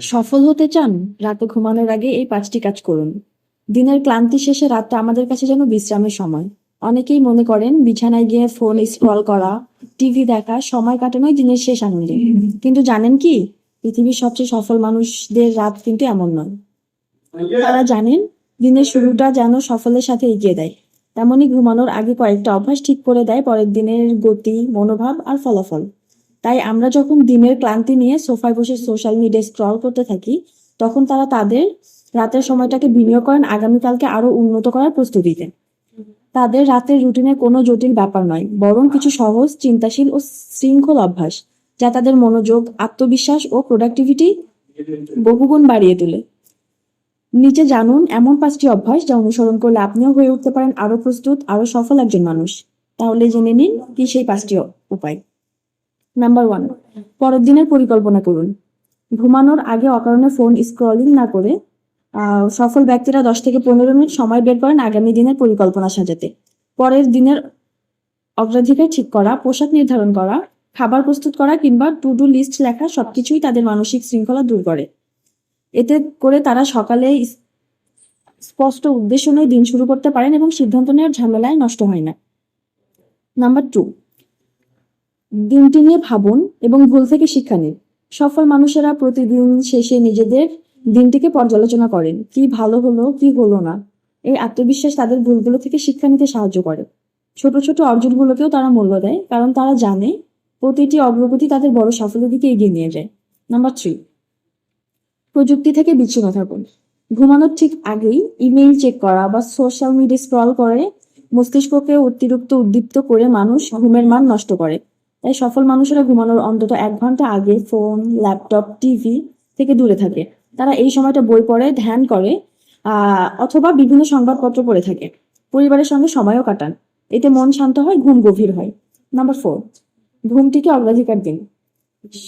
সফল হতে চান, রাতে ঘুমানোর আগে এই পাঁচটি কাজ করুন। দিনের ক্লান্তি শেষে রাতটা আমাদের কাছে যেন বিশ্রামের সময়। অনেকেই মনে করেন, বিছানায় গিয়ে ফোন স্ক্রল করা, টিভি দেখা, সময় কাটানোই দিনের শেষ আনন্দ। কিন্তু জানেন কি, পৃথিবীর সবচেয়ে সফল মানুষদের রাত কিন্তু এমন নয়। তারা জানেন, দিনের শুরুটা যেন সফলের সাথে এগিয়ে দেয়। তেমনই ঘুমানোর আগে কয়েকটা অভ্যাস ঠিক করে দেয়, পরের দিনের গতি, মনোভাব আর ফলাফল। তাই আমরা যখন দিনের ক্লান্তি নিয়ে সোফায় বসে সোশ্যাল মিডিয়া স্ক্রল করতে থাকি, তখন তারা তাদের রাতের সময়টাকে বিনিয়োগ করেন, আগামীকালকে আরও উন্নত করার প্রস্তুতিতে। তাদের রাতের রুটিনে কোনো জটিল ব্যাপার নয়, বরং কিছু সহজ, চিন্তাশীল ও শৃঙ্খল অভ্যাস, যা তাদের মনোযোগ, আত্মবিশ্বাস ও প্রোডাক্টিভিটি বহুগুণ বাড়িয়ে তোলে। নিচে জানুন, এমন পাঁচটি অভ্যাস যা অনুসরণ করলে আপনিও হয়ে উঠতে পারেন আরও প্রস্তুত, আরও সফল একজন মানুষ। তাহলে জেনে নিন কি সেই পাঁচটি উপায়। নাম্বার ওয়ান পরের দিনের পরিকল্পনা করুন। ঘুমানোর আগে অকারণে ফোন স্ক্রলিং না করে সফল ব্যক্তিরা দশ থেকে পনেরো মিনিট সময় বের করেন আগামী দিনের পরিকল্পনা সাজাতে। পরের দিনের অগ্রাধিকার ঠিক করা, পোশাক নির্ধারণ করা, খাবার প্রস্তুত করা কিংবা টু ডু লিস্ট লেখা সবকিছুই তাদের মানসিক শৃঙ্খলা দূর করে। এতে করে তারা সকালে স্পষ্ট উদ্দেশ্য নিয়ে দিন শুরু করতে পারেন এবং সিদ্ধান্ত নেওয়ার ঝামেলায় নষ্ট হয় না। নাম্বার টু দিনটি নিয়ে ভাবুন এবং ভুল থেকে শিক্ষা নিন। সফল মানুষেরা প্রতিদিন শেষে নিজেদের দিনটিকে পর্যালোচনা করেন। কি ভালো হলো, কি হলো না। এই আত্মবিশ্বাস তাদের ভুলগুলো থেকে শিক্ষা নিতে সাহায্য করে। ছোট ছোট অর্জনগুলোকেও তারা মূল্য দেয়, কারণ তারা জানে প্রতিটি অগ্রগতি তাদের বড় সাফল্যের দিকে এগিয়ে নিয়ে যায়। নাম্বার থ্রি, প্রযুক্তি থেকে বিচ্ছিন্ন থাকুন। ঘুমানোর ঠিক আগেই ইমেইল চেক করা বা সোশ্যাল মিডিয়া স্ক্রল করে মস্তিষ্ককে অতিরিক্ত উদ্দীপ্ত করে মানুষ ঘুমের মান নষ্ট করে। তাই সফল মানুষেরা ঘুমানোর অন্তত এক ঘণ্টা আগে ফোন, ল্যাপটপ, টিভি থেকে দূরে থাকে। তারা এই সময়টা বই পড়ে, ধ্যান করে অথবা বিভিন্ন সংবাদপত্র পড়ে থাকে। পরিবারের সঙ্গে সময়ও কাটান। এতে মন শান্ত হয়, ঘুম গভীর হয়। নাম্বার ফোর, ঘুমটিকে অগ্রাধিকার দিন।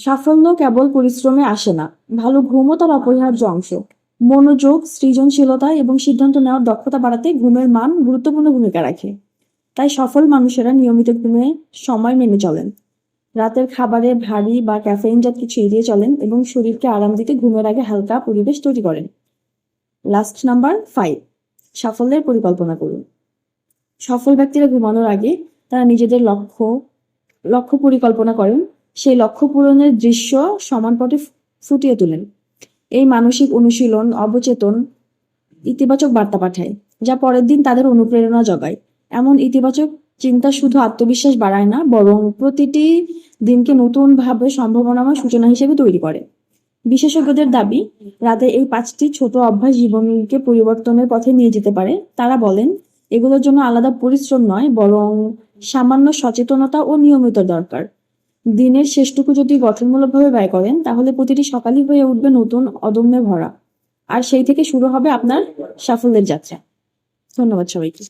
সাফল্য কেবল পরিশ্রমে আসে না। ভালো ঘুমও তার অপরিহার্য অংশ। মনোযোগ, সৃজনশীলতা এবং সিদ্ধান্ত নেওয়ার দক্ষতা বাড়াতে ঘুমের মান গুরুত্বপূর্ণ ভূমিকা রাখে। তাই সফল মানুষেরা নিয়মিত ঘুমে সময় মেনে চলেন। রাতের খাবারে ভারী বা ক্যাফেইনজাত কিছু এড়িয়ে চলেন এবং শরীরকে আরাম দিতে ঘুমের আগে হালকা পরিবেশ তৈরি করেন। লাস্ট নাম্বার ফাইভ সাফল্যের পরিকল্পনা করুন। সফল ব্যক্তিরা ঘুমানোর আগে তারা নিজেদের লক্ষ্য লক্ষ্য পরিকল্পনা করেন। সেই লক্ষ্য পূরণের দৃশ্য সমানপটে ফু- ফুটিয়ে তোলেন। এই মানসিক অনুশীলন, অবচেতন, ইতিবাচক বার্তা পাঠায়, যা পরের দিন তাদের অনুপ্রেরণা জগায়। এমন ইতিবাচক চিন্তা শুধু আত্মবিশ্বাস বাড়ায় না, বরং প্রতিটি দিনকে নতুন ভাবে সম্ভাবনাময় সূচনা হিসেবে তৈরি করে। বিশেষজ্ঞদের দাবি, রাতে এই পাঁচটি ছোট অভ্যাস জীবনকে পরিবর্তনের পথে নিয়ে যেতে পারে। তারা বলেন, এগুলোর জন্য আলাদা পরিশ্রম নয়, বরং সামান্য সচেতনতা ও নিয়মিত দরকার। দিনের শেষটুকু যদি গঠনমূলকভাবে ব্যয় করেন, তাহলে প্রতিটি সকালই হয়ে উঠবে নতুন অদম্যে ভরা। আর সেই থেকে শুরু হবে আপনার সাফল্যের যাত্রা। ধন্যবাদ সবাইকে।